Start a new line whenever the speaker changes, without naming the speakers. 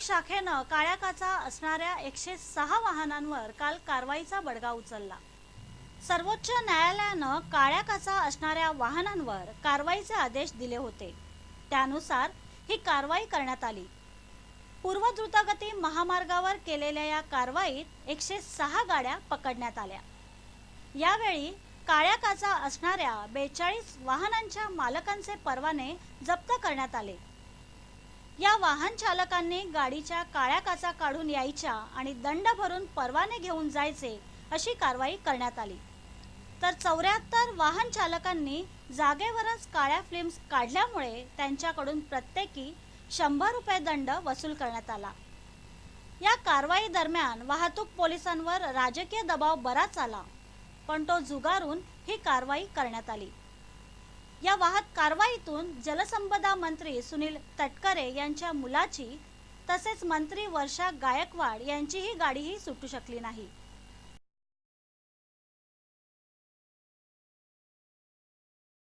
वाहतूक शाखेनं काळ्या काचा असणाऱ्या एकशे सहा वाहनांवर काल कारवाईचा बडगा उचलला. सर्वोच्च न्यायालयानं काळ्या काचा असणाऱ्या वाहनांवर कारवाईचे आदेश दिले होते. त्यानुसार ही कारवाई करण्यात आली. पूर्व द्रुतगती महामार्गावर केलेल्या या कारवाईत एकशे सहा गाड्या पकडण्यात आल्या. यावेळी काळ्या काचा असणाऱ्या बेचाळीस वाहनांच्या मालकांचे परवाने जप्त करण्यात आले. या वाहन चालकांनी गाडीच्या काळ्या काचा काढून यायच्या आणि दंड भरून परवाने घेऊन जायचे अशी कारवाई करण्यात आली. तर चौऱ्याहत्तर वाहन चालकांनी जागेवरच काळ्या फिल्म्स काढल्यामुळे त्यांच्याकडून प्रत्येकी शंभर रुपये दंड वसूल करण्यात आला. या कारवाई दरम्यान वाहतूक पोलिसांवर राजकीय दबाव बराच आला पण तो झुगारून ही कारवाई करण्यात आली. या वाहत कारवाईतून जलसंपदा मंत्री सुनील तटकरे यांच्या मुलाची तसेच मंत्री वर्षा गायकवाड यांचीही गाडीही सुटू शकली नाही.